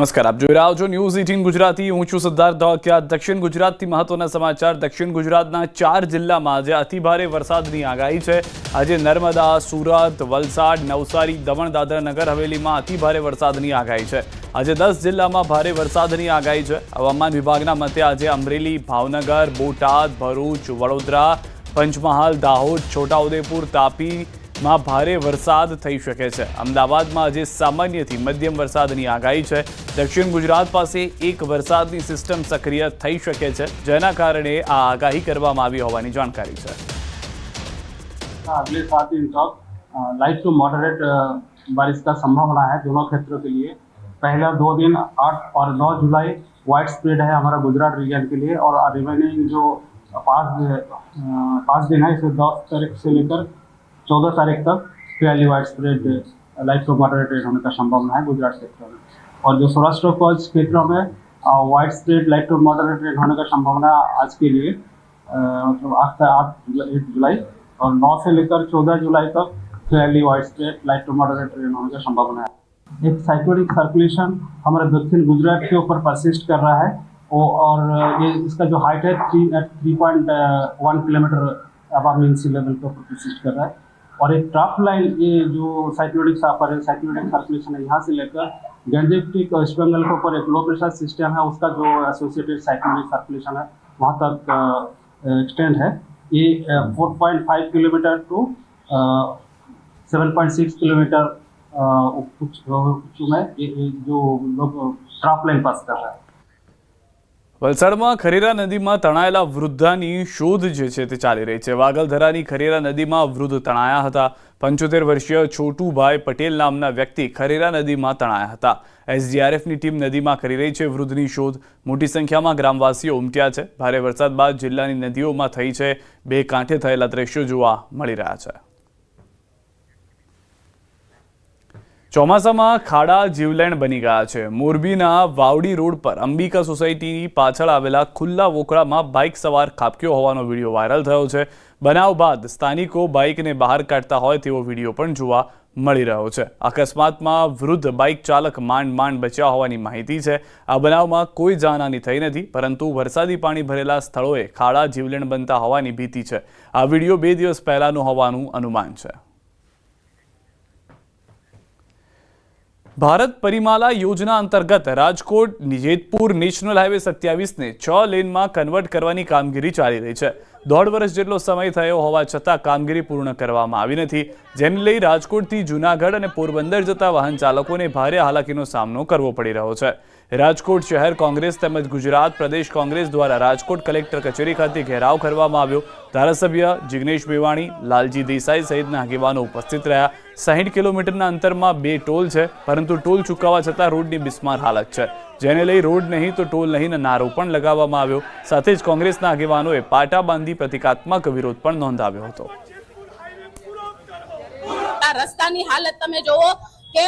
નમસ્કાર, આપ જોઈ રહ્યા છો ન્યૂઝ એટીન ગુજરાતી. હું છું સિદ્ધાર્થ ધોકિયા દક્ષિણ ગુજરાતથી મહત્વના સમાચાર. દક્ષિણ ગુજરાતના ચાર જિલ્લામાં આજે અતિભારે વરસાદની આગાહી છે. આજે નર્મદા, સુરત, વલસાડ, નવસારી, દમણ, દાદરાનગર હવેલીમાં અતિભારે વરસાદની આગાહી છે. આજે દસ જિલ્લામાં ભારે વરસાદની આગાહી છે. હવામાન વિભાગના મતે આજે અમરેલી, ભાવનગર, બોટાદ, ભરૂચ, વડોદરા, પંચમહાલ, દાહોદ, છોટાઉદેપુર તાપીમાં ભારે વરસાદ થઈ શકે છે અમદાવાદમાં આજે સામાન્યથી મધ્યમ વરસાદની આગાહી છે દક્ષિણ ગુજરાત પાસે એક વરસાદની સિસ્ટમ સક્રિય થઈ શકે છે જેના કારણે આ આગાહી કરવામાં આવી હોવાની જાણકારી છે अगले सात दिन तक लाइट टू मॉडरेट बारिश का संभावना है दोनों क्षेत्रों के लिए पहला दो दिन आठ और नौ जुलाई वाइड स्प्रेड है हमारा गुजरात रीजन के लिए और रिमेनिंग जो पाँच अ, पाँच दिन है इसे दस तारीख से लेकर चौदह तारीख तक fairly wide spread light to moderate rain होने का संभावना है गुजरात क्षेत्र में और जो सौराष्ट्र कच्छ क्षेत्रों में wide spread light to moderate rain होने का संभावना आज के लिए मतलब आठ आठ एक जुलाई और नौ से लेकर चौदह जुलाई तक fairly wide spread light to moderate rain होने का संभावना है एक साइक्लोनिक सर्कुलेशन हमारे दक्षिण गुजरात के ऊपर परसिस्ट कर रहा है, और ये इसका जो हाइट है three three point one kilometre अब मीन सी लेवल के ऊपर परसिस्ट कर रहा है। और एक ट्रफ लाइन ये जो साइक्लोनिक सापर है साइक्लोनिक सर्कुलेशन है यहाँ से लेकर गंजेटिक वेस्ट बंगाल के ऊपर एक लो प्रेशर सिस्टम है उसका जो एसोसिएटेड साइक्लोनिक सर्कुलेशन है वहाँ तक एक्सटेंड है ये four point five kilometre to seven point six kilometre कुछ में ये जो लोग ट्रफ लाइन पास कर रहा है વલસાડમાં ખરેરા નદીમાં તણાયેલા વૃદ્ધાની શોધ જે છે તે ચાલી રહી છે. વાગલધરાની ખરેરા નદીમાં વૃદ્ધ તણાયા હતા. પંચોતેર વર્ષીય છોટુભાઈ પટેલ નામના વ્યક્તિ ખરેરા નદીમાં તણાયા હતા. એસડીઆરએફની ટીમ નદીમાં કરી રહી છે વૃદ્ધની શોધ. મોટી સંખ્યામાં ગ્રામવાસીઓ ઉમટ્યા છે. ભારે વરસાદ બાદ જિલ્લાની નદીઓમાં થઈ છે બે કાંઠે થયેલા દ્રશ્યો જોવા મળી રહ્યા છે. ચોમાસામાં ખાડા જીવલેણ બની ગયા છે. મોરબીના વાવડી રોડ પર અંબિકા સોસાયટીની પાછળ આવેલા ખુલ્લા વોકળામાં બાઇક સવાર ખાબક્યો હોવાનો વીડિયો વાયરલ થયો છે. બનાવ બાદ સ્થાનિકો બાઇકને બહાર કાઢતા હોય તેવો વીડિયો પણ જોવા મળી રહ્યો છે. અકસ્માતમાં વૃદ્ધ બાઇક ચાલક માંડ માંડ બચ્યા હોવાની માહિતી છે. આ બનાવમાં કોઈ જાનહાની થઈ નથી, પરંતુ વરસાદી પાણી ભરેલા સ્થળોએ ખાડા જીવલેણ બનતા હોવાની ભીતિ છે. આ વીડિયો બે દિવસ પહેલાનો હોવાનું અનુમાન છે. ભારત પરિમાલા યોજના અંતર્ગત રાજકોટ જેતપુર નેશનલ હાઈવે સત્યાવીસને છ લેનમાં કન્વર્ટ કરવાની કામગીરી ચાલી રહી છે. દોઢ વર્ષ જેટલો સમય થયો હોવા છતાં કામગીરી પૂર્ણ કરવામાં આવી નથી. જેને લઈ રાજકોટથી જૂનાગઢ અને પોરબંદર જતા વાહન ચાલકોને ભારે હાલાકીનો સામનો કરવો પડી રહ્યો છે. રાજકોટ શહેર કોંગ્રેસ તેમજ ગુજરાત પ્રદેશ કોંગ્રેસ દ્વારા રાજકોટ કલેક્ટર કચેરી ખાતે ઘેરાવ કરવામાં આવ્યો. ધારાસભ્ય જિગ્નેશ મેવાણી લાલજી દેસાઈ સહિતના આગેવાનો ઉપસ્થિત રહ્યા. સાહીઠ કિલોમીટરના અંતરમાં બે ટોલ છે, પરંતુ ટોલ ચૂકવવા છતાં રોડની બિસ્માર હાલત છે. જેને લઈ રોડ નહીં તો ટોલ નહીં નારો પણ લગાવવામાં આવ્યો. સાથે જ કોંગ્રેસના આગેવાનોએ પાટા બાંધી પ્રતિકાત્મક વિરોધ પણ નોંધાવ્યો હતો. રસ્તાની હાલત તમે જોવો કે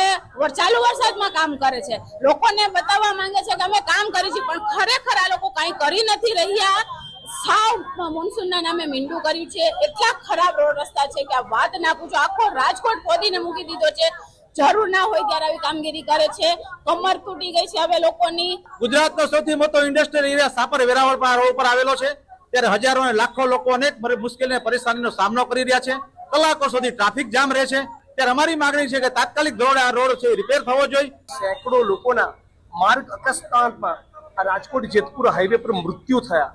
ચાલુ વરસાદમાં કામ કરે છે. લોકોને બતાવવા માંગે છે કે અમે કામ કરી છે પણ ખરેખર આ લોકો કાંઈ કરી નથી રહ્યા. સાવ મોન્સૂનના નામે મીંડું કર્યું છે. એટલા ખરાબ રોડ રસ્તા છે કે આ વાત ના પૂછો. આખો રાજકોટ ખોદીને મૂકી દીધો છે. જરૂર ના હોય ત્યારે આવી કામગીરી કરે છે. કમર તૂટી ગઈ છે હવે લોકોની. ગુજરાતનો સૌથી મોટો ઇન્ડસ્ટ્રીયલ એરિયા સાપર વેરાવળ પર રોડ પર આવેલો છે. ત્યારે હજારો અને લાખો લોકો અનેક મુશ્કેલી અને પરેશાનીનો સામનો કરી રહ્યા છે. કલાકો સુધી ટ્રાફિક જામ રહે છે. ત્યારે અમારી માંગણી છે કે તાત્કાલિક ધોરણે આ રોડ છે રિપેર થવો જોઈએ. સેંકડો લોકોના માર્ગ અકસ્માતમાં આ રાજકોટ જેતપુર હાઈવે પર મૃત્યુ થયા.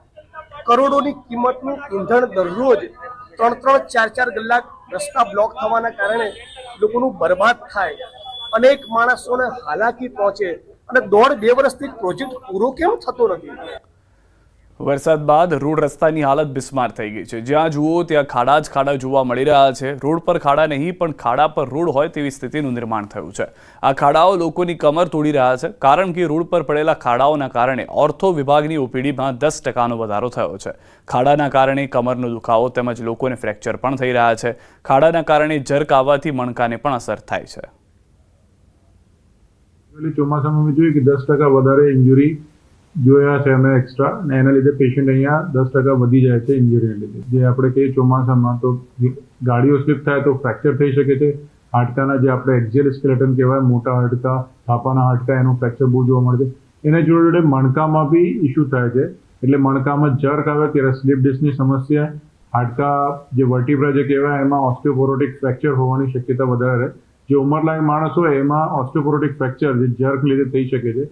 કરોડોની કિંમતનું ઈંધણ દરરોજ ત્રણ ત્રણ ચાર ચાર કલાક રસ્તા બ્લોક થવાના કારણે લોકોનું બરબાદ થાય. અનેક માણસોને હાલાકી પહોંચે. અને દોઢ બે વર્ષથી પ્રોજેક્ટ પૂરો કેમ થતો નથી? વરસાદ બાદ રોડ રસ્તાની હાલત બિસ્માર થઈ ગઈ છે. જ્યાં જુઓ ત્યાં ખાડા જ ખાડા જોવા મળી રહ્યા છે. રોડ પર ખાડા નહીં, પણ ખાડા પર રોડ હોય તેવી સ્થિતિનું નિર્માણ થયું છે. આ ખાડાઓ લોકોની કમર તોડી રહ્યા છે, કારણ કે રોડ પર પડેલા ખાડાઓના કારણે ઓર્થો વિભાગની ઓપીડીમાં દસ ટકાનો વધારો થયો છે. ખાડાના કારણે કમરનો દુખાવો તેમજ લોકોને ફ્રેક્ચર પણ થઈ રહ્યા છે. ખાડાના કારણે જર્ક આવવાથી મણકાને પણ અસર થાય છે. ચોમાસામાં જોઈએ કે દસ ટકા વધારે ઇન્જુરી જોયા છે અમે એક્સ્ટ્રા અને એના લીધે પેશન્ટ અહીંયા દસ ટકા વધી જાય છે ઇન્જરીને લીધે. જે આપણે કહીએ ચોમાસામાં તો ગાડીઓ સ્લીપ થાય તો ફ્રેક્ચર થઈ શકે છે. હાડકાના જે આપણે એક્ઝિયલ સ્કેલેટન કહેવાય, મોટા હાડકા, થાપાના હાડકા, એનું ફ્રેક્ચર બહુ જોવા મળે છે. એના જોડે જોડે મણકામાં બી ઇસ્યુ થાય છે. એટલે મણકામાં જર્ક આવે ત્યારે સ્લીપ ડિસ્કની સમસ્યા, હાડકા જે વર્ટિબ્રા જે કહેવાય, એમાં ઓસ્ટિયોપોરોટિક ફ્રેક્ચર હોવાની શક્યતા વધારે રહે. જે ઉંમરલાયક માણસ હોય, એમાં ઓસ્ટિયોપોરોટિક ફ્રેક્ચર જે જર્ક લીધે થઈ શકે છે.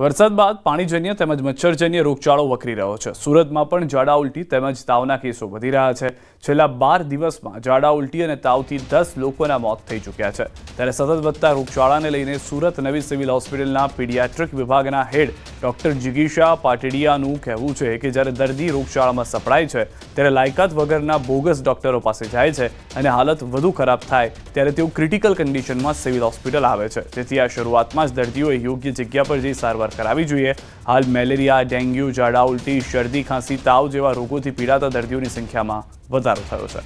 વરસાદ બાદ પાણીજન્ય તેમજ મચ્છરજન્ય રોગચાળો વકરી રહ્યો છે. સુરતમાં પણ ઝાડા ઉલટી તેમજ તાવના કેસો વધી રહ્યા છે. છેલ્લા બાર દિવસમાં ઝાડા ઉલટી અને તાવથી દસ લોકોના મોત થઈ ચૂક્યા છે. ત્યારે સતત વધતા રોગચાળાને લઈને સુરત નવી સિવિલ હોસ્પિટલના પીડિયાટ્રિક વિભાગના હેડ ડોક્ટર જિગીશા પાટડિયાનું કહેવું છે કે જ્યારે દર્દી રોગચાળામાં સપડાય છે, ત્યારે લાયકાત વગરના બોગસ ડોક્ટરો પાસે જાય છે અને હાલત વધુ ખરાબ થાય, ત્યારે તેઓ ક્રિટિકલ કન્ડિશનમાં સિવિલ હોસ્પિટલ આવે છે. તેથી આ શરૂઆતમાં જ દર્દીઓએ યોગ્ય જગ્યા પર જઈ સારવાર કરાવવી જોઈએ. હાલ મેલેરિયા, ડેન્ગ્યુ, ઝાડા, ઉલટી, શરદી, ખાંસી, તાવ જેવા રોગોથી પીડાતા દર્દીઓની સંખ્યામાં વધારો થયો છે.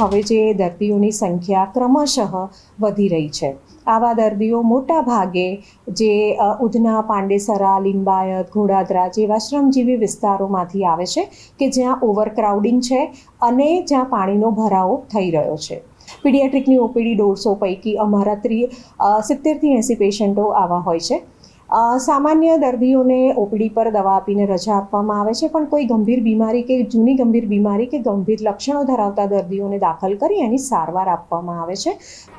હવે જે દર્દીઓની સંખ્યા ક્રમશઃ વધી રહી છે. આવા દર્દીઓ મોટા ભાગે જે ઉધના, પાંડેસરા, લિંબાયત, ઘોડાદરા જેવા શ્રમજીવી વિસ્તારોમાંથી આવે છે કે જ્યાં ઓવરક્રાઉડિંગ છે અને જ્યાં પાણીનો ભરાવો થઈ રહ્યો છે. પીડિયાટ્રિકની ઓપીડી દોઢસો પૈકી અમારા ત્રી સિત્તેરથી એંસી પેશન્ટો આવા હોય છે. સામાન્ય દર્દીઓને ઓપીડી પર દવા આપીને રજા આપવામાં આવે છે, પણ કોઈ ગંભીર બીમારી કે જૂની ગંભીર બીમારી કે ગંભીર લક્ષણો ધરાવતા દર્દીઓને દાખલ કરી એની સારવાર આપવામાં આવે છે.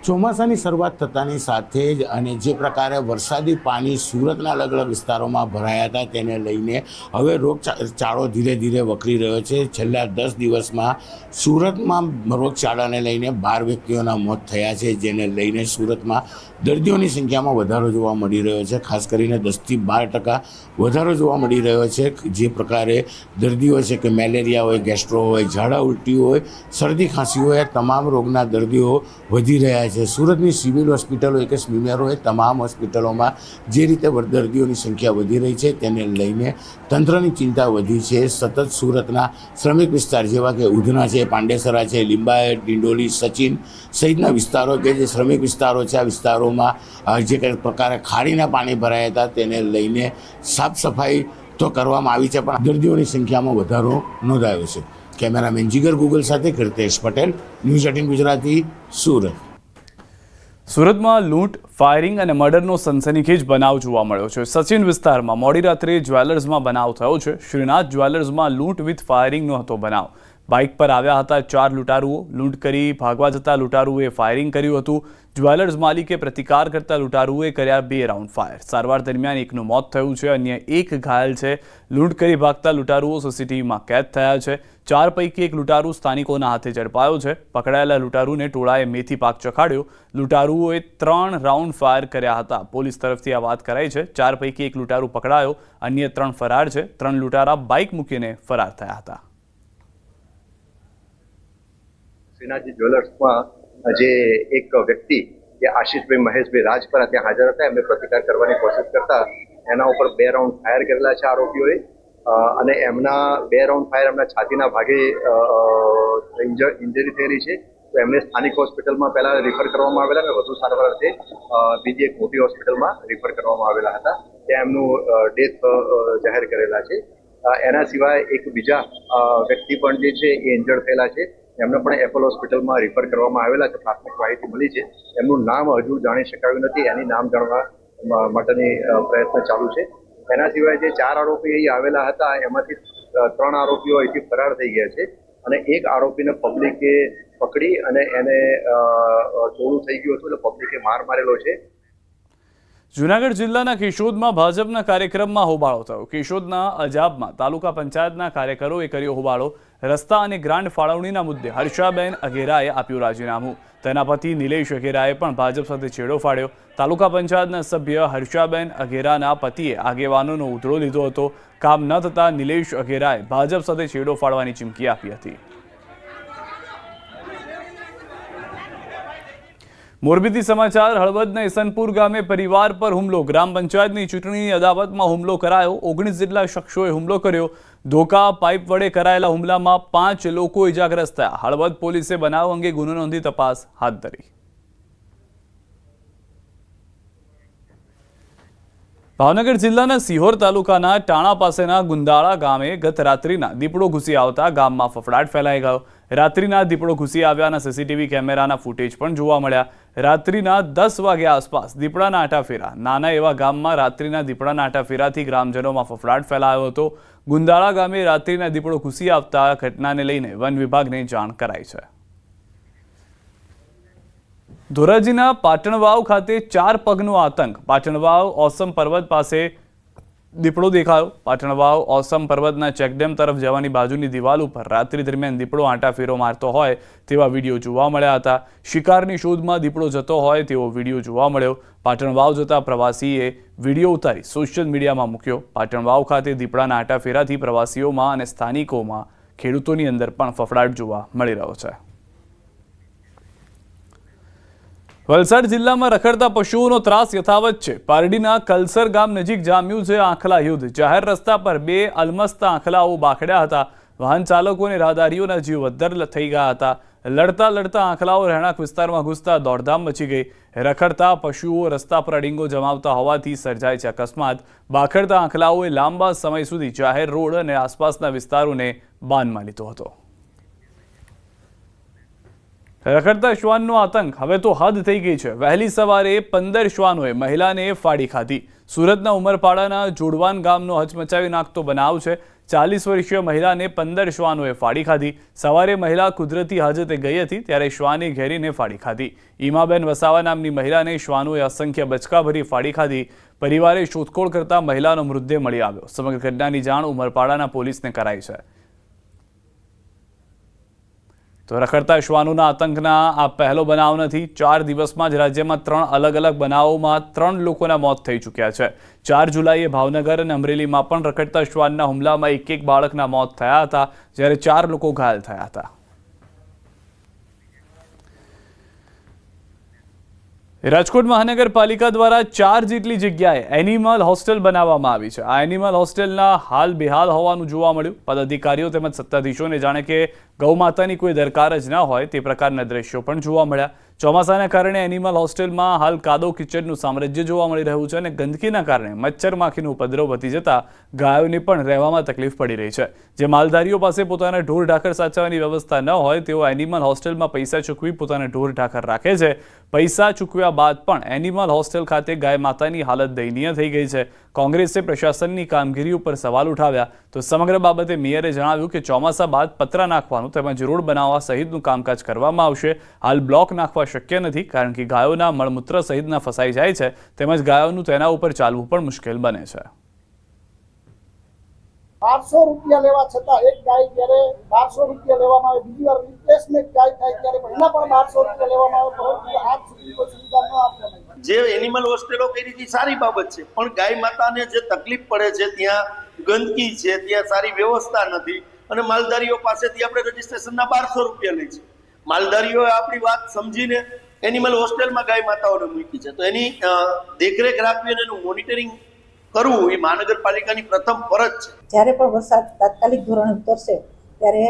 ચોમાસાની શરૂઆત થતાની સાથે જ અને જે પ્રકારે વરસાદી પાણી સુરતના અલગ અલગ વિસ્તારોમાં ભરાયા હતા તેને લઈને હવે રોગચાળો ધીરે ધીરે વકરી રહ્યો છે. છેલ્લા દસ દિવસમાં સુરતમાં રોગચાળાને લઈને બાર વ્યક્તિઓના મોત થયા છે, જેને લઈને સુરતમાં દર્દીઓની સંખ્યામાં વધારો જોવા મળી રહ્યો છે. ખાસ કરીને દસથી બાર ટકા વધારો જોવા મળી રહ્યો છે. જે પ્રકારે દર્દીઓ છે કે મેલેરિયા હોય, ગેસ્ટ્રો હોય, ઝાડા ઉલટી હોય, શરદી ખાંસી હોય તમામ રોગના દર્દીઓ વધી રહ્યા છે. સુરતની સિવિલ હોસ્પિટલો કે સ્વિમિયર હોય, તમામ હોસ્પિટલોમાં જે રીતે દર્દીઓની સંખ્યા વધી રહી છે, તેને લઈને તંત્રની ચિંતા વધી છે. સતત સુરતના શ્રમિક વિસ્તાર જેવા કે ઉધના છે, પાંડેસરા છે, લીંબાયત, ડિંડોલી, સચિન સહિતના વિસ્તારો કે જે શ્રમિક વિસ્તારો છે, આ વિસ્તારોમાં જે કંઈ પ્રકારે ખાડીના પાણી ભરાયા હતા તેને લઈને સાફ સફાઈ તો કરવામાં આવી છે, પણ દર્દીઓની સંખ્યામાં વધારો નોંધાયો છે. કેમેરામેન જીગર ગુગલ સાથે કીર્તેશ પટેલ, ન્યૂઝ એટીન ગુજરાતી, સુરત. સુરતમાં લૂંટ, ફાયરિંગ અને મર્ડરનો સનસનીખેજ બનાવ જોવા મળ્યો છે. સચિન વિસ્તારમાં મોડી રાત્રે જ્વેલર્સમાં બનાવ થયો છે. શ્રીનાથ જ્વેલર્સમાં લૂંટ વિથ ફાયરિંગનો હતો બનાવ. બાઇક પર આવ્યા હતા, ચાર લૂંટારુઓ લૂંટ કરી ભાગવા જતા લૂંટારુઓએ ફાયરિંગ કર્યું હતું. જ્વેલર્સ માલિકે પ્રતિકાર કરતા લૂંટારુઓએ કર્યા બે રાઉન્ડ ફાયર સારવાર દરમિયાન એકનું મોત થયું છે, અન્ય એક ઘાયલ છે. લૂંટ કરી ભાગતા લૂંટારુઓ સીસીટીવીમાં કેદ થયા છે. ચાર પૈકી એક લૂંટારુ સ્થાનિકોના હાથે ઝડપાયો છે. પકડાયેલા લૂંટારૂને ટોળાએ મેથી પાક ચખાડ્યો. લૂંટારુઓએ ત્રણ રાઉન્ડ ફાયર કર્યા હતા. પોલીસ તરફથી આ વાત કરાઈ છે. ચાર પૈકી એક લૂંટારુ પકડાયો. અન્ય ત્રણ ફરાર છે. ત્રણ લૂંટારા બાઇક મૂકીને ફરાર થયા હતા. શ્રીનાથજી જ્વેલર્સમાં જે એક વ્યક્તિ, જે આશીષભાઈ મહેશભાઈ રાજપરા ત્યાં હાજર હતા, એમને પ્રતિકાર કરવાની કોશિશ કરતા એના ઉપર બે રાઉન્ડ ફાયર કરેલા છે આરોપીઓએ. અને એમના બે રાઉન્ડ ફાયર એમના છાતીના ભાગે ઇન્જરી થયેલી છે. તો એમને સ્થાનિક હોસ્પિટલમાં પહેલાં રિફર કરવામાં આવેલા અને વધુ સારવાર અર્થે બીજી એક મોટી હોસ્પિટલમાં રિફર કરવામાં આવેલા હતા. ત્યાં એમનું ડેથ જાહેર કરેલા છે. એના સિવાય એક બીજા વ્યક્તિ પણ જે છે એ ઇન્જર્ડ થયેલા છે. એમને પણ એપોલ હોસ્પિટલમાં રિફર કરવામાં આવેલા છે, પ્રાથમિક માહિતી મળી છે. એમનું નામ હજુ જાણી શકાયું નથી, એની નામ જાણવા માટેની પ્રયત્ન ચાલુ છે. એના સિવાય જે ચાર આરોપી અહીં આવેલા હતા, એમાંથી ત્રણ આરોપીઓ અહીંથી ફરાર થઈ ગયા છે અને એક આરોપીને પબ્લિકે પકડી અને એને ટોળું થઈ ગયું હતું એટલે પબ્લિકે માર મારેલો છે. જૂનાગઢ જિલ્લાના કેશોદમાં ભાજપના કાર્યક્રમમાં હોબાળો થયો. કેશોદના અજાબમાં તાલુકા પંચાયતના કાર્યકરોએ કર્યો હોબાળો. રસ્તા અને ગ્રાન્ડ ફાળવણીના મુદ્દે હર્ષાબેન અઘેરાએ આપ્યું રાજીનામું. તેના પતિ નિલેશ અઘેરાએ પણ ભાજપ સાથે છેડો ફાડ્યો. તાલુકા પંચાયતના સભ્ય હર્ષાબેન અઘેરાના પતિએ આગેવાનોનો ઉધળો લીધો હતો. કામ ન થતાં નિલેશ અઘેરાએ ભાજપ સાથે છેડો ફાડવાની ચીમકી આપી હતી. મોરબીથી સમાચાર, હળવદના ઇસનપુર ગામે પરિવાર પર હુમલો. ગ્રામ પંચાયતની ચૂંટણીની અદાવતમાં હુમલો કરાયો. ઓગણીસ જેટલા શખ્સોએ હુમલો કર્યો. ધોકા, પાઇપ વડે કરાયેલા હુમલામાં પાંચ લોકો ઇજાગ્રસ્ત થયા. હળવદ પોલીસે બનાવ અંગે ગુનો નોંધી તપાસ હાથ ધરી. ભાવનગર જિલ્લાના સિહોર તાલુકાના ટાણા પાસેના ગુંદાળા ગામે ગત રાત્રિના દીપડો ઘૂસી આવતા ગામમાં ફફડાટ ફેલાઈ ગયો. રાત્રિના દીપડો ઘૂસી આવ્યાના સીસીટીવી કેમેરાના ફૂટેજ પણ જોવા મળ્યા. રાત્રિના દસ વાગ્યા આસપાસ દીપડાના આટાફેરા, નાના એવા ગામમાં રાત્રિના દીપડાના આટાફેરાથી ગ્રામજનોમાં ફફડાટ ફેલાયો હતો. ગુંદાળા ગામે રાત્રિના દીપડો ઘૂસી આવતા ઘટનાને લઈને વન વિભાગને જાણ કરાઈ છે. ધોરાજીના પાટણવાવ ખાતે ચાર પગનો આતંક. પાટણવાવ ઓસમ પર્વત પાસે દીપડો દેખાયો. પાટણ વાવ, ઓસમ પર્વતના ચેકડેમ તરફ જવાની બાજુની દિવાલ ઉપર રાત્રિ દરમિયાન દીપડો આંટાફેરો મારતો હોય તેવા વીડિયો જોવા મળ્યા હતા. શિકારની શોધમાં દીપડો જતો હોય તેવો વીડિયો જોવા મળ્યો. પાટણ વાવ જતા પ્રવાસીએ વીડિયો ઉતારી સોશિયલ મીડિયામાં મૂક્યો. પાટણ વાવ ખાતે દીપડાના આંટાફેરાથી પ્રવાસીઓમાં અને સ્થાનિકોમાં ખેડૂતોની અંદર પણ ફફડાટ જોવા મળી રહ્યો છે. વલસાડ જિલ્લામાં રખડતા પશુઓનો ત્રાસ યથાવત છે. પારડીના કલસર ગામ નજીક જામ્યું છે આંખલા યુદ્ધ. જાહેર રસ્તા પર બે અલમસ્તા આંખલાઓ બાખડ્યા હતા. વાહન ચાલકો રાહદારીઓના જીવ અદ્ધર થઈ ગયા હતા. લડતા લડતા આંખલાઓ રહેણાંક વિસ્તારમાં ઘૂસતા દોડધામ મચી ગઈ. રખડતા પશુઓ રસ્તા પર અડીંગો જમાવતા હોવાથી સર્જાય છે અકસ્માત. બાખડતા આંખલાઓએ લાંબા સમય સુધી જાહેર રોડ અને આસપાસના વિસ્તારોને બાનમાં લીધો હતો. રખડતા શ્વાનનો આતંક. હવે તો હદ થઈ ગઈ છે. વહેલી સવારે પંદર શ્વાનોએ મહિલાને ફાડી ખાધી. સુરતના ઉમરપાડાના જોડવાન ગામનો હચમચાવી નાખતો બનાવ છે. ચાલીસ વર્ષીય મહિલાને પંદર શ્વાનોએ ફાડી ખાધી. સવારે મહિલા કુદરતી હાજતે ગઈ હતી, ત્યારે શ્વાને ઘેરીને ફાડી ખાધી. ઈમાબેન વસાવા નામની મહિલાને શ્વાનોએ અસંખ્ય બચકા ભરી ફાડી ખાધી. પરિવારે શોધખોળ કરતા મહિલાનો મૃતદેહ મળી આવ્યો. સમગ્ર ઘટનાની જાણ ઉમરપાડાના પોલીસને કરાઈ છે. તો રખડતા શ્વાનોના આતંકના આ પહેલો બનાવ નથી, ચાર દિવસમાં જ રાજ્યમાં ત્રણ અલગ અલગ બનાવોમાં ત્રણ લોકોના મોત થઈ ચૂક્યા છે. ચાર જુલાઈએ ભાવનગર અને અમરેલીમાં પણ રખડતા શ્વાનના હુમલામાં એક એક બાળકના મોત થયા હતા, જ્યારે ચાર લોકો ઘાયલ થયા હતા. રાજકોટ મહાનગરપાલિકા દ્વારા ચાર જેટલી જગ્યાએ એનિમલ હોસ્ટેલ બનાવવામાં આવી છે. આ એનિમલ હોસ્ટેલના હાલ બેહાલ હોવાનું જોવા મળ્યું. પદાધિકારીઓ તેમજ સત્તાધીશોને જાણે કે ગૌમાતાની કોઈ દરકાર જ ના હોય તે પ્રકારના દ્રશ્યો પણ જોવા મળ્યા. ચોમાસાના કારણે એનિમલ હોસ્ટેલમાં હાલ કાદો કિચડનું સામ્રાજ્ય જોવા મળી રહ્યું છે અને ગંદકીના કારણે મચ્છર માખીનો ઉપદ્રવ વધી જતા ગાયોને પણ રહેવામાં તકલીફ પડી રહી છે. જે માલધારીઓ પાસે પોતાના ઢોર ઢાકર સાચવવાની વ્યવસ્થા ન હોય તેઓ એનિમલ હોસ્ટેલમાં પૈસા ચૂકવી પોતાના ઢોર ઢાકર રાખે છે. પૈસા ચૂકવ્યા બાદ પણ એનિમલ હોસ્ટેલ ખાતે ગાય માતાની હાલત દયનીય થઈ ગઈ છે. કોંગ્રેસે પ્રશાસનની કામગીરી ઉપર સવાલ ઉઠાવ્યા તો સમગ્ર બાબતે મેયરે જણાવ્યું કે ચોમાસા બાદ પતરા નાખવાનું તેમજ રોડ બનાવવા સહિતનું કામકાજ કરવામાં આવશે. હાલ બ્લોક નાખવા શક્ય નથી કારણ કે ગાયોના મળમૂત્ર સહિતના ફસાઈ જાય છે તેમજ ગાયોનું તેના ઉપર ચાલવું પણ મુશ્કેલ બને છે. બારસો રૂપિયા લેવા છતાં એક ગાય જ્યારે બારસો રૂપિયા લેવામાં આવે, બીજી વાર રિપ્લેસમેન્ટ ગાય થાય ત્યારે એના પણ બારસો રૂપિયા લેવામાં આવે, પરંતુ આજ સુધી કોઈ સુવિધા ન આપવામાં જે એનિમલ હોસ્ટેલો કરી હતી સારી બાબત છે. પણ ગાય માતાને જે તકલીફ પડે છે, ત્યાં ગંદકી છે, ત્યાં સારી વ્યવસ્થા નથી. અને માલધારીઓ પાસેથી આપણે રજીસ્ટ્રેશનના બારસો રૂપિયા લે છે. માલધારીઓએ આપણી વાત સમજીને એનિમલ હોસ્ટેલમાં ગાય માતાઓને મૂકી છે. તો એની દેખરેખ રાખવી અને એનું મોનિટરિંગ કરવું એ મહાનગરપાલિકાની પ્રથમ ફરજ છે. જ્યારે પણ વરસાદ તાત્કાલિક ધોરણે ઉતરશે, ત્યારે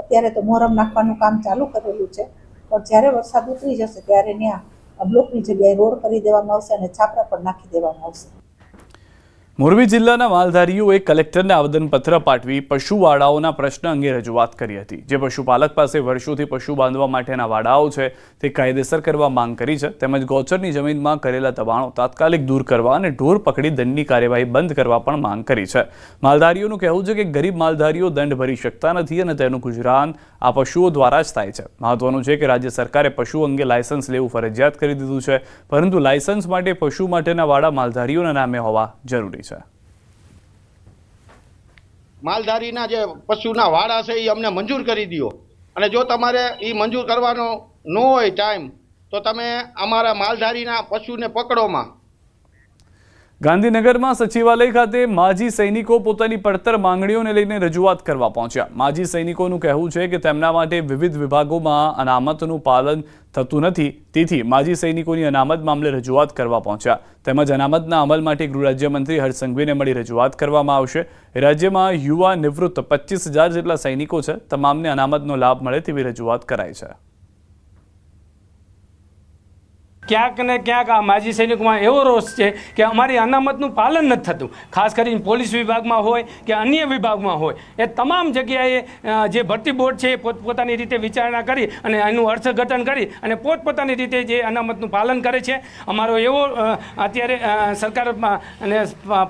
અત્યારે તો મોરમ નાખવાનું કામ ચાલુ કરેલું છે. પણ જ્યારે વરસાદ ઉતરી જશે, ત્યારે ત્યાં બ્લોકની જગ્યાએ રોડ કરી દેવામાં આવશે અને છાપરા પણ નાખી દેવામાં આવશે. મોરબી જિલ્લાના માલધારીઓએ કલેક્ટરને આવેદનપત્ર પાઠવી પશુવાડાઓના પ્રશ્ન અંગે રજૂઆત કરી હતી. જે પશુપાલક પાસે વર્ષોથી પશુ બાંધવા માટેના વાડાઓ છે, તે કાયદેસર કરવા માંગ કરી છે, તેમજ ગૌચરની જમીનમાં કરેલા દબાણો તાત્કાલિક દૂર કરવા અને ઢોર પકડી દંડની કાર્યવાહી બંધ કરવા પણ માંગ કરી છે. માલધારીઓનું કહેવું છે કે ગરીબ માલધારીઓ દંડ ભરી શકતા નથી અને તેનું ગુજરાન આ પશુઓ દ્વારા જ થાય છે. મહત્વનું છે કે રાજ્ય સરકારે પશુ અંગે લાયસન્સ લેવું ફરજિયાત કરી દીધું છે, પરંતુ લાયસન્સ માટે પશુ માટેના વાડા માલધારીઓના નામે હોવા જરૂરી છે. માલધારીના જે પશુના વાડા છે એ અમને મંજૂર કરી દો અને જો તમારે એ મંજૂર કરવાનો ન હોય ટાઈમ, તો તમે અમારા માલધારીના પશુને પકડોમાં ગાંધીનગરમાં સચિવાલય ખાતે માજી સૈનિકો પોતાની પડતર માંગણીઓને લઈને રજૂઆત કરવા પહોંચ્યા. માજી સૈનિકોનું કહેવું છે કે તેમના માટે વિવિધ વિભાગોમાં અનામતનું પાલન થતું નથી. તેથી માજી સૈનિકોની અનામત મામલે રજૂઆત કરવા પહોંચ્યા. તેમજ અનામતના અમલ માટે ગૃહ રાજ્યમંત્રી હર્ષ મળી રજૂઆત કરવામાં આવશે. રાજ્યમાં યુવા નિવૃત્ત પચીસ જેટલા સૈનિકો છે. તમામને અનામતનો લાભ મળે તેવી રજૂઆત કરાઈ છે. ક્યાંક ને ક્યાંક આ માજી સૈનિકોમાં એવો રોષ છે કે અમારી અનામતનું પાલન નથી થતું. ખાસ કરીને પોલીસ વિભાગમાં હોય કે અન્ય વિભાગમાં હોય. એ તમામ જગ્યાએ જે ભરતી બોર્ડ છે એ પોતપોતાની રીતે વિચારણા કરી અને એનું અર્થઘટન કરી અને પોતપોતાની રીતે જે અનામતનું પાલન કરે છે. અમારો એવો અત્યારે સરકારમાં અને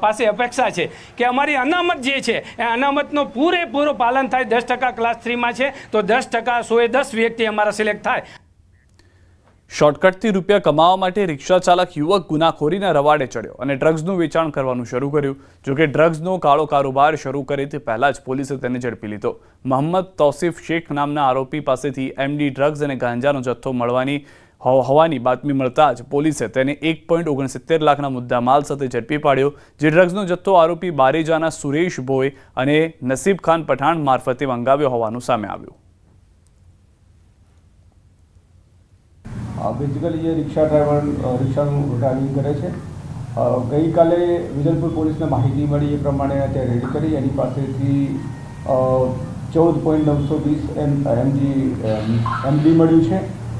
પાસે અપેક્ષા છે કે અમારી અનામત જે છે એ અનામતનો પૂરેપૂરો પાલન થાય. દસ ટકા ક્લાસ થ્રીમાં છે તો દસ ટકા સોએ દસ વ્યક્તિ અમારા સિલેક્ટ થાય. શોર્ટકટથી રૂપિયા કમાવા માટે રિક્ષા ચાલક યુવક ગુનાખોરીના રવાડે ચડ્યો અને ડ્રગ્સનું વેચાણ કરવાનું શરૂ કર્યું. જોકે ડ્રગ્સનો કાળો કારોબાર શરૂ કરે તે પહેલાં જ પોલીસે તેને ઝડપી લીધો. મોહમ્મદ તૌસિફ શેખ નામના આરોપી પાસેથી એમડી ડ્રગ્સ અને ગાંજાનો જથ્થો મળવાની હોવાની બાતમી મળતા જ પોલીસે તેને એક પોઈન્ટ ઓગણસિત્તેર લાખના મુદ્દા માલ સાથે ઝડપી પાડ્યો, જે ડ્રગ્સનો જથ્થો આરોપી બારેજાના સુરેશ ભોય અને નસીબ ખાન પઠાણ મારફતે મંગાવ્યો હોવાનું સામે આવ્યું. બેઝિકલી જે રિક્ષા ડ્રાઈવર રિક્ષાનું ડ્રાઇવિંગ કરે છે. ગઈકાલે વિજલપુર પોલીસને માહિતી મળી એ પ્રમાણે અત્યારે રેડ કરી. એની પાસેથી ચૌદ પોઈન્ટ નવસો વીસ એમ, એમજી એમડી મળ્યું છે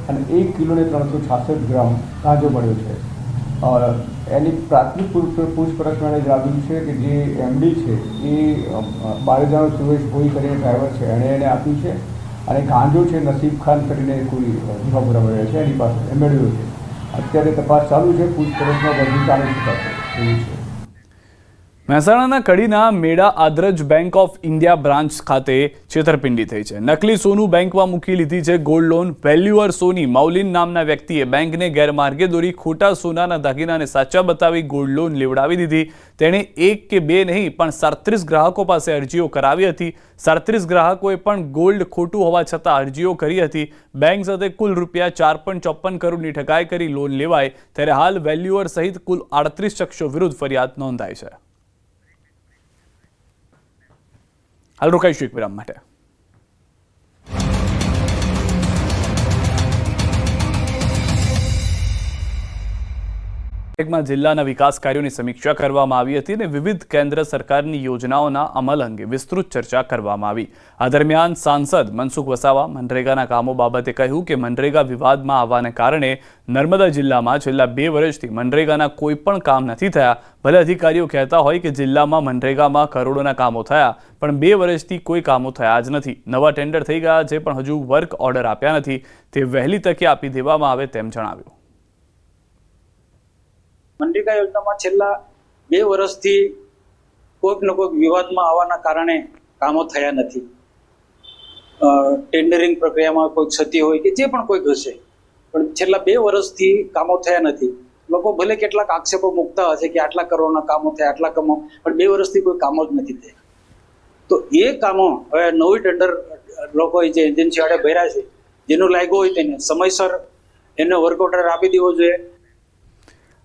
અને એક કિલોને ત્રણસો છાસઠ ગ્રામ ગાંજો મળ્યો છે. એની પ્રાથમિક પૂછ- પૂછપરછ મેળે જણાવ્યું છે કે જે એમડી છે એ બારે બારેજાનો સુરેશ ભોઈ કરીને ડ્રાઈવર છે. એણે એને આપ્યું છે. અને ગાંજો છે, નસીબ ખાન કરીને કોઈ મળ્યા છે, એની પાસે એ મેળવ્યો છે. અત્યારે તપાસ ચાલુ છે, પૂછપરછમાં વધુ ચાલુ શકાશે એવું છે. મહેસાણાના કડીના મેળા Adraj bank of India branch ખાતે છેતરપિંડી થઈ છે. નકલી સોનું બેંકમાં મૂકી લીધી છે gold loan. Valuer Soni Maulin નામના વ્યક્તિએ બેંકને ગેરમાર્ગે દોરી ખોટા સોનાના દાગીનાને સાચા બતાવી ગોલ્ડ લોન લેવડાવી દીધી. તેણે એક કે બે નહીં, પણ સાડત્રીસ ગ્રાહકો પાસે અરજીઓ કરાવી હતી. સાડત્રીસ ગ્રાહકોએ પણ ગોલ્ડ ખોટું હોવા છતાં અરજીઓ કરી હતી. બેંક સાથે કુલ રૂપિયા ચાર પોઈન્ટ ચોપન કરોડની ઠગાઈ કરી લોન લેવાય. ત્યારે હાલ વેલ્યુઅર સહિત કુલ આડત્રીસ શખ્સો વિરુદ્ધ ફરિયાદ નોંધાઈ છે. હાલ રોકાઈશું એક વિરામ માટે બેઠકમાં જિલ્લાના વિકાસ કાર્યોની સમીક્ષા કરવામાં આવી હતી અને વિવિધ કેન્દ્ર સરકારની યોજનાઓના અમલ અંગે વિસ્તૃત ચર્ચા કરવામાં આવી. આ દરમિયાન સાંસદ મનસુખ વસાવા મનરેગાના કામો બાબતે કહ્યું કે મનરેગા વિવાદમાં આવવાને કારણે નર્મદા જિલ્લામાં છેલ્લા બે વર્ષથી મનરેગાના કોઈ પણ કામ નથી થયા. ભલે અધિકારીઓ કહેતા હોય કે જિલ્લામાં મનરેગામાં કરોડોના કામો થયા, પણ બે વર્ષથી કોઈ કામો થયા જ નથી. નવા ટેન્ડર થઈ ગયા છે, પણ હજુ વર્ક ઓર્ડર આપ્યા નથી. તે વહેલી તકે આપી દેવામાં આવે તેમ જણાવ્યું. મનરેગા યોજનામાં છેલ્લા બે વર્ષથી કોઈક ને કોઈક વિવાદમાં આવવાના કારણે કામો થયા નથી. ટેન્ડરિંગ પ્રક્રિયામાં કોઈ ક્ષતિ હોય કે જે પણ કોઈક હશે. પણ છેલ્લા બે વર્ષથી કામો થયા નથી. લોકો ભલે કેટલાક આક્ષેપો મૂકતા હશે કે આટલા કરોડના કામો થયા, આટલા કામો, પણ બે વર્ષથી કોઈ કામો જ નથી થયા. તો એ કામો હવે નવી ટેન્ડર લોકો જે એજન્સી વાળે ભર્યા છે, જેનું લાગ્યું હોય તેને સમયસર એને વર્ક ઓર્ડર આપી દેવો જોઈએ.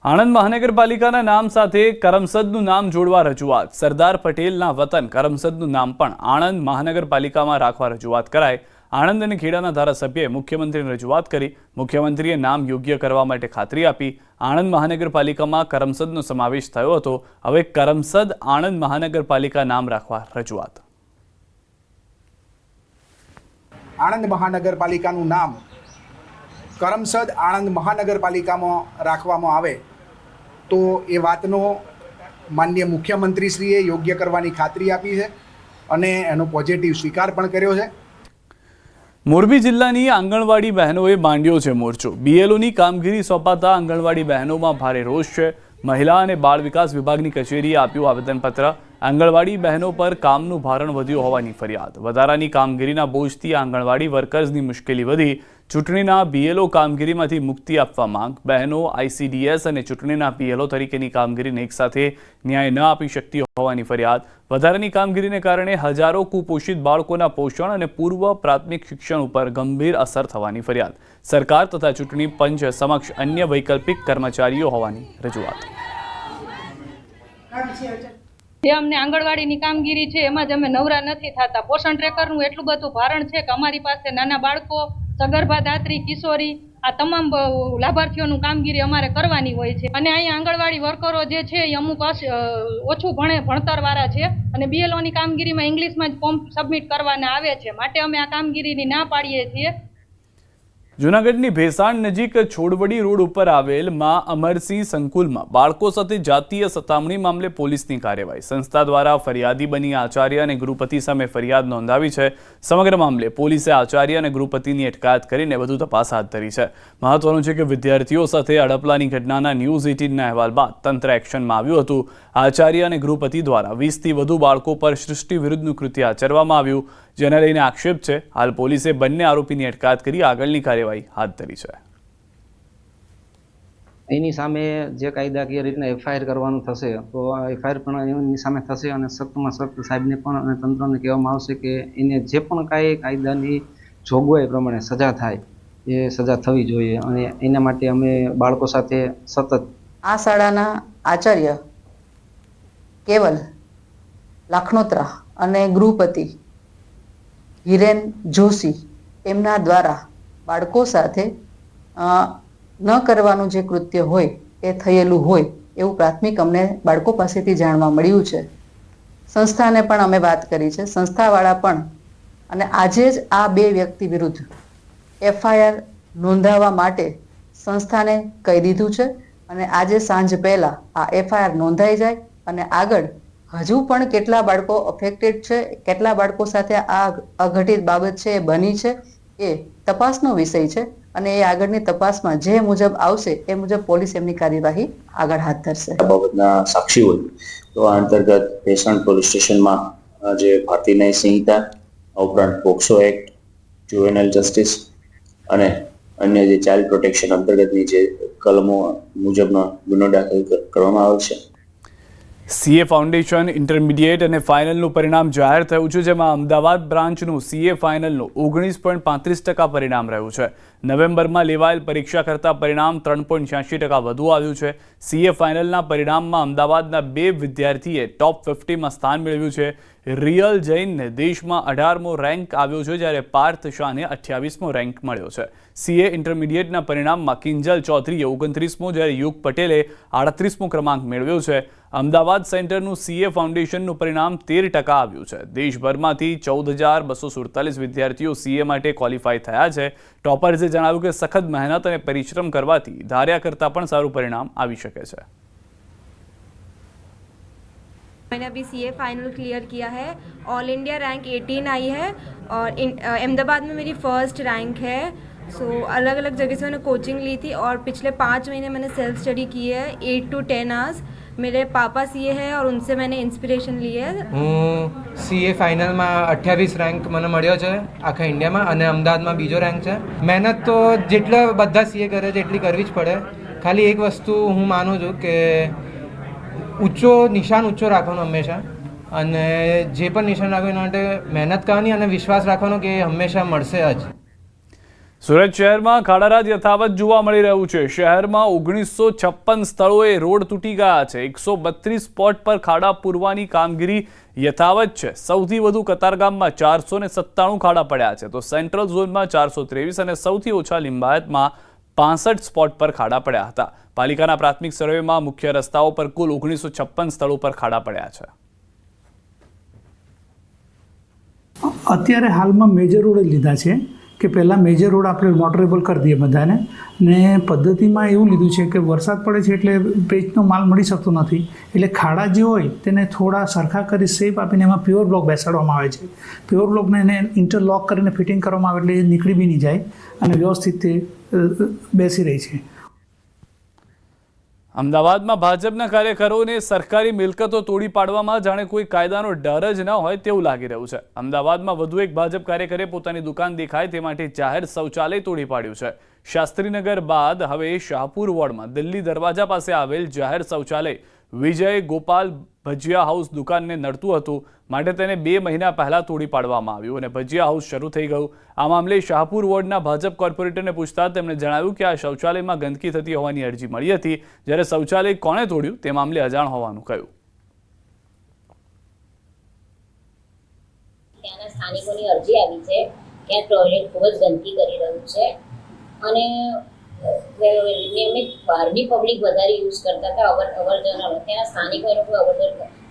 આણંદ મહાનગરપાલિકાના નામ સાથે કરમસદનું નામ જોડવા રજૂઆત. સરદાર પટેલના વતન કરમસદનું નામ પણ આણંદ મહાનગરપાલિકામાં રાખવા રજૂઆત કરાય આણંદ અને ખેડાના ધારાસભ્યએ મુખ્યમંત્રીને રજૂઆત કરી. મુખ્યમંત્રીએ નામ યોગ્ય કરવા માટે ખાતરી આપી. આણંદ મહાનગરપાલિકામાં કરમસદનો સમાવેશ થયો હતો. હવે કરમસદ આણંદ મહાનગરપાલિકા નામ રાખવા રજૂઆત. આણંદ મહાનગરપાલિકાનું નામ કરમસદ આણંદ મહાનગરપાલિકામાં રાખવામાં આવે. તો એ વાતનો માનનીય મુખ્યમંત્રીશ્રીએ યોગ્ય કરવાની ખાતરી આપી છે અને એનો પોઝિટિવ સ્વીકાર પણ કર્યો છે. મોરબી જિલ્લાની આંગણવાડી બહેનોએ માંડ્યો છે મોરચો. બીએલઓની કામગીરી સોંપાતા આંગણવાડી બહેનોમાં ભારે રોષ છે. મહિલા અને બાળ વિકાસ વિભાગની કચેરીએ આપ્યું આવેદનપત્ર. આંગણવાડી બહેનો પર કામનું ભારણ વધ્યું હોવાની ફરિયાદ. વધારાની કામગીરીના બોજથી આંગણવાડી વર્કર્સની મુશ્કેલી વધી. ચૂંટણીના બીએલઓ કામગીરીમાંથી મુક્તિ આપવા માંગ. બહેનો આઈસીડીએસ અને ચૂંટણીના પીએલઓ તરીકેની કામગીરીને એકસાથે ન્યાય ન આપી શકતી હોવાની ફરિયાદ. વધારાની કામગીરીને કારણે હજારો કુપોષિત બાળકોના પોષણ અને પૂર્વ પ્રાથમિક શિક્ષણ ઉપર ગંભીર અસર થવાની ફરિયાદ. સરકાર તથા ચૂંટણી પંચ સમક્ષ અન્ય વૈકલ્પિક કર્મચારીઓ હોવાની રજૂઆત. જે અમને આંગણવાડીની કામગીરી છે, એમાં જ અમે નવરા નથી થતા. પોષણ ટ્રેકરનું એટલું બધું ભારણ છે કે અમારી પાસે નાના બાળકો સગર્ભા દાત્રી કિશોરી, આ તમામ લાભાર્થીઓનું કામગીરી અમારે કરવાની હોય છે. અને અહીંયા આંગણવાડી વર્કરો જે છે એ અમુક ઓછું ભણે, ભણતરવાળા છે અને બીએલઓની કામગીરીમાં ઇંગ્લિશમાં જ ફોર્મ સબમિટ કરવાના આવે છે. માટે અમે આ કામગીરીની ના પાડીએ છીએ. જૂનાગઢની ભેસાણ નજીક છોડવડી રોડ ઉપર આવેલમાં અમરસિંહ સંકુલમાં બાળકો સાથે જાતીય સતામણી મામલે પોલીસની કાર્યવાહી. સંસ્થા દ્વારા ફરિયાદી બની આચાર્ય અને ગૃહપતિ સામે ફરિયાદ નોંધાવી છે. સમગ્ર મામલે પોલીસે આચાર્ય અને ગૃહપતિની અટકાયત કરીને વધુ તપાસ હાથ ધરી છે. મહત્વનું છે કે વિદ્યાર્થીઓ સાથે અડપલાની ઘટનાના ન્યૂઝ એટીનના અહેવાલ બાદ તંત્ર એક્શનમાં આવ્યું હતું. આચાર્ય અને ગૃહપતિ દ્વારા વીસથી વધુ બાળકો પર સૃષ્ટિ વિરુદ્ધનું કૃત્ય આચરવામાં આવ્યું. જેને લઈને આક્ષેપ છે હાલ પોલીસે બંને આરોપીની અટકાયત કરી આગળની કાર્યવાહી હાથ ધરી છે. એની સામે જે કાયદાકીય રીતના એફઆઈઆર કરવાનું થશે તો એફઆઈઆર પણ એની સામે થશે અને સખ્તમાં સખ્ત સાહેબને પણ અને તંત્રને કહેવામાં આવશે કે એને જે પણ કાંઈ કાયદાની જોગવાઈ પ્રમાણે સજા થાય એ સજા થવી જોઈએ અને એના માટે અમે બાળકો સાથે સતત આ શાળાના આચાર્ય કેવલ લાખણોત્રા અને ગૃહપતિ હિરેન જોશી એમના દ્વારા બાળકો સાથે ન કરવાનું જે કૃત્ય હોય એ થયેલું હોય એવું પ્રાથમિક અમને બાળકો પાસેથી જાણવા મળ્યું છે. સંસ્થાને પણ અમે વાત કરી છે. સંસ્થાવાળા પણ અને આજે જ આ બે વ્યક્તિ વિરુદ્ધ એફઆઈઆર નોંધાવવા માટે સંસ્થાને કહી દીધું છે અને આજે સાંજ પહેલાં આ એફઆઈઆર નોંધાઈ જાય અને આગળ હજુ પણ કેટલા બાળકો અફેક્ટેડ છે, કેટલા બાળકો સાથે આ અઘટિત બાબત છે, એ બની છે, એ તપાસનો વિષય છે અને એ આગળની તપાસમાં જે મુજબ આવશે, એ મુજબ પોલીસ એમની કાર્યવાહી આગળ હાથ ધરશે. આ બાબતના સાક્ષી હોય તો આ અંતર્ગત ભેસણ પોલીસ સ્ટેશનમાં જે ભારતીય ન્યાય સંહિતા ઉપરાંત પોક્સો એક્ટ જુવેનલ જસ્ટિસ અને અન્ય જે ચાઇલ્ડ પ્રોટેક્શન અંતર્ગતની જે કલમો મુજબનો ગુનો દાખલ કરવામાં આવે છે. સીએ ફાઉન્ડેશન ઇન્ટરમીડિયેટ અને ફાઇનલનું પરિણામ જાહેર થયું છે, જેમાં અમદાવાદ બ્રાન્ચનું સીએ ફાઇનલનું ઓગણીસ પોઈન્ટ પાંત્રીસ ટકા પરિણામ રહ્યું છે. નવેમ્બરમાં લેવાયેલ પરીક્ષા કરતાં પરિણામ ત્રણ પોઈન્ટ છ્યાસી ટકા વધુ આવ્યું છે. સીએ ફાઇનલના પરિણામમાં અમદાવાદના બે વિદ્યાર્થીએ ટોપ ફિફ્ટીમાં સ્થાન મેળવ્યું છે. રિયલ જૈનને દેશમાં અઢારમો રેન્ક આવ્યો છે, જ્યારે પાર્થ શાહને અઠ્યાવીસમો રેન્ક મળ્યો છે. સીએ ઇન્ટરમીડિયેટના પરિણામમાં કિંજલ ચૌધરીએ ઓગણત્રીસમો, જ્યારે યુગ પટેલે આડત્રીસમો ક્રમાંક મેળવ્યો છે. અમદાવાદ સેન્ટરનું સીએ ફાઉન્ડેશનનું પરિણામ તેર ટકા આવ્યું છે દેશભરમાંથી ચૌદ હજાર બસો સુડતાલીસ વિદ્યાર્થીઓ સીએ માટે ક્વોલિફાય થયા છે ટોપર્સે જણાવ્યું કે સખત મહેનત અને પરિશ્રમ કરવાથી ધાર્યા કરતાં પણ સારું પરિણામ આવી શકે છે मैंने अभी सी ए फाइनल क्लियर किया है ऑल इंडिया रैंक 18 आई है और इन- अ, अहमदाबाद में मेरी फर्स्ट रैंक है सो अलग अलग जगह से मैंने कोचिंग ली थी और पिछले पाँच महीने मैंने सेल्फ स्टडी की है एट टू टेन आवर्स મેરે પાપા સીએ હે ઓર ઉનસે મેને ઇન્સ્પિરેશન લીએ હે હું સીએ ફાઇનલમાં અઠ્યાવીસ રેન્ક મને મળ્યો છે આખા ઇન્ડિયામાં અને અમદાવાદમાં બીજો રેન્ક છે. મહેનત તો જેટલા બધા સીએ કરે છે એટલી કરવી જ પડે. ખાલી એક વસ્તુ હું માનું છું કે ઊંચો, નિશાન ઊંચો રાખવાનો હંમેશા. અને જે પણ નિશાન રાખવું એના માટે મહેનત કરવાની અને વિશ્વાસ રાખવાનો કે હંમેશા મળશે જ. સુરત શહેરમાં ખાડારાજ યથાવત જોવા મળી રહ્યું છે. શહેરમાં ઓગણીસો છપ્પન સ્થળોએ રોડ તૂટી ગયા છે. એકસો બત્રીસ સ્પોટ પર ખાડા પૂરવાની કામગીરી યથાવત છે. સૌથી વધુ કતારગામમાં ચારસો ને સત્તાણું ખાડા પડ્યા છે. તો સેન્ટ્રલ ઝોનમાં ચારસો ત્રેવીસ અને સૌથી ઓછા લિંબાયતમાં પાસઠ સ્પોટ પર ખાડા પડ્યા હતા. પાલિકાના પ્રાથમિક સર્વેમાં મુખ્ય રસ્તાઓ પર કુલ ઓગણીસો છપ્પન સ્થળો પર ખાડા પડ્યા છે. અત્યારે હાલમાં મેજર રોડ લીધા છે. કે પહેલાં મેજર રોડ આપણે મોટરેબલ કરી દઈએ બધાને. ને પદ્ધતિમાં એવું લીધું છે કે વરસાદ પડે છે એટલે પેચનો માલ મળી શકતો નથી. એટલે ખાડા જે હોય તેને થોડા સરખા કરી શેપ આપીને એમાં પ્યોર બ્લોક બેસાડવામાં આવે છે. પ્યોર બ્લોકને એને ઇન્ટરલોક કરીને ફિટિંગ કરવામાં આવે એટલે એ નીકળી બી નહીં જાય અને વ્યવસ્થિત તે બેસી રહી છે. અમદાવાદમાં ભાજપના કાર્યકરોને સરકારી મિલકતો તોડી પાડવામાં જાણે કોઈ કાયદાનો ડર જ ન હોય તેવું લાગી રહ્યું છે. અમદાવાદમાં વધુ એક ભાજપ કાર્યકરે પોતાની દુકાન દેખાય તે માટે જાહેર શૌચાલય તોડી પાડ્યું છે. શાસ્ત્રીનગર બાદ હવે શાહપુર વોર્ડમાં દિલ્હી દરવાજા પાસે આવેલ જાહેર શૌચાલય વિજય ગોપાલ ભજીયા હાઉસ દુકાનને નડતું હતું, માટે તેને બે મહિના પહેલા તોડી પાડવામાં આવ્યું અને ભજીયા હાઉસ શરૂ થઈ ગયું. આ મામલે શાહપુર વોર્ડના ભાજપ કોર્પોરેટરને પૂછતા તેમણે જણાવ્યું કે આ શૌચાલયમાં ગંદકી થતી હોવાની અરજી મળી હતી. જ્યારે શૌચાલય કોણે તોડ્યું તે મામલે અજાણ હોવાનું કહ્યું. સ્થાનિકોની અરજી આવી છે કે ટોયલેટ ખૂબ જ ગંદકી કરી રહ્યું છે અને નિયમિત બહારની પબ્લિક વધારે યુઝ કરતા હતા, અવર અવર જવર ત્યાંના સ્થાનિકો એનો કોઈ અવર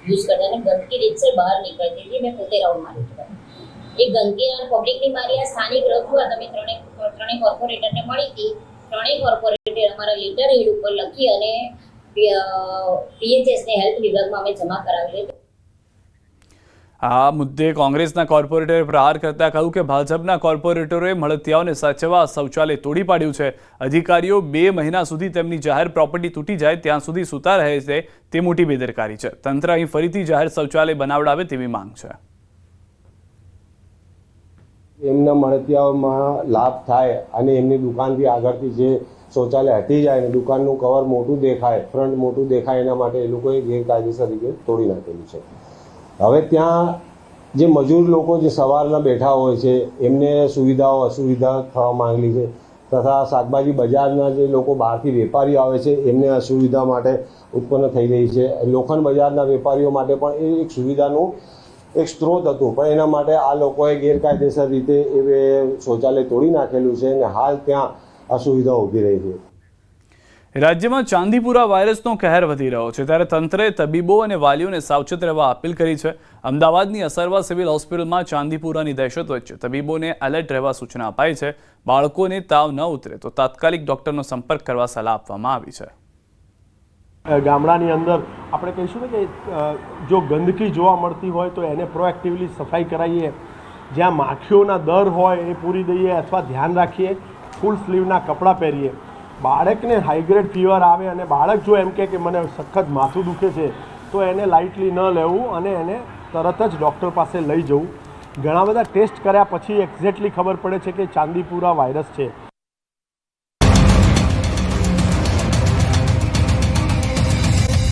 યુઝ કરતા અને ગંદકી રીતસર બહાર નીકળતી હતી મેં પોતે રાઉન્ડ માર્યું હતું. એ ગંદકી અને પબ્લિકની મારી આ સ્થાનિક રજૂઆત અમે ત્રણેય ત્રણેય કોર્પોરેટરને મળી હતી. ત્રણેય કોર્પોરેટર અમારા લેટર હેડ ઉપર લખી અને પીએચએસને હેલ્થ વિભાગમાં અમે જમા કરાવેલી હતી. આ મુદ્દે કોંગ્રેસના કોર્પોરેટરે પ્રહાર કરતા કહ્યું કે ભાજપના કોર્પોરેટરોએ મળતિયાઓને સાચવવા શૌચાલય તોડી પાડ્યું છે. અધિકારીઓ બે મહિના સુધી તેમની જાહેર પ્રોપર્ટી તૂટી જાય, ત્યાં સુધી સૂતા રહે છે. તે મોટી બેદરકારી છે. તંત્ર અહીં ફરીથી જાહેર શૌચાલય બનાવડાવે તેવી માંગ છે. એમના મળતિયાઓમાં લાભ થાય અને એમની દુકાનથી આગળથી જે શૌચાલય હટી જાય અને દુકાનનું કવર મોટું દેખાય, ફ્રન્ટ મોટું દેખાય એના માટે એ લોકોએ ગેરકાયદેસર રીતે તોડી નાખેલું છે. હવે ત્યાં જે મજૂર લોકો જે સવારના બેઠા હોય છે, એમને સુવિધાઓ અસુવિધા થવા માંગેલી છે તથા શાકભાજી બજારના જે લોકો બહારથી વેપારીઓ આવે છે, એમને અસુવિધા માટે ઉત્પન્ન થઈ રહી છે. લોખંડ બજારના વેપારીઓ માટે પણ એ એક સુવિધાનું એક સ્ત્રોત હતું. પણ એના માટે આ લોકોએ ગેરકાયદેસર રીતે એ શૌચાલય તોડી નાખેલું છે અને હાલ ત્યાં અસુવિધા ઊભી રહી છે. રાજ્યમાં ચાંદીપુરા વાયરસનો કહેર વધી રહ્યો છે ત્યારે તંત્રે તબીબો અને વાલીઓને સાવચેત રહેવા અપીલ કરી છે. અમદાવાદની અસરવા સિવિલ હોસ્પિટલમાં ચાંદીપુરાની દહેશત વચ્ચે તબીબોને એલર્ટ રહેવા સૂચના અપાઈ છે. બાળકોને તાવ ન ઉતરે તો તાત્કાલિક ડોક્ટરનો સંપર્ક કરવા સલાહ આપવામાં આવી છે. ગામડાની અંદર આપણે કહીશું ને કે જો ગંદકી જોવા મળતી હોય તો એને પ્રોએક્ટિવલી સફાઈ કરાવીએ જ્યાં માખીઓના દર હોય એ પૂરી દઈએ અથવા ધ્યાન રાખીએ. ફૂલ સ્લીવના કપડાં પહેરીએ. બાળકને હાઈગ્રેડ ફીવર આવે અને બાળક જો એમ કે મને સખત માથું દુખે છે, તો એને લાઇટલી ન લેવું અને એને તરત જ ડૉક્ટર પાસે લઈ જવું. ઘણા બધા ટેસ્ટ કર્યા પછી એક્ઝેક્ટલી ખબર પડે છે કે ચાંદીપુરા વાયરસ છે.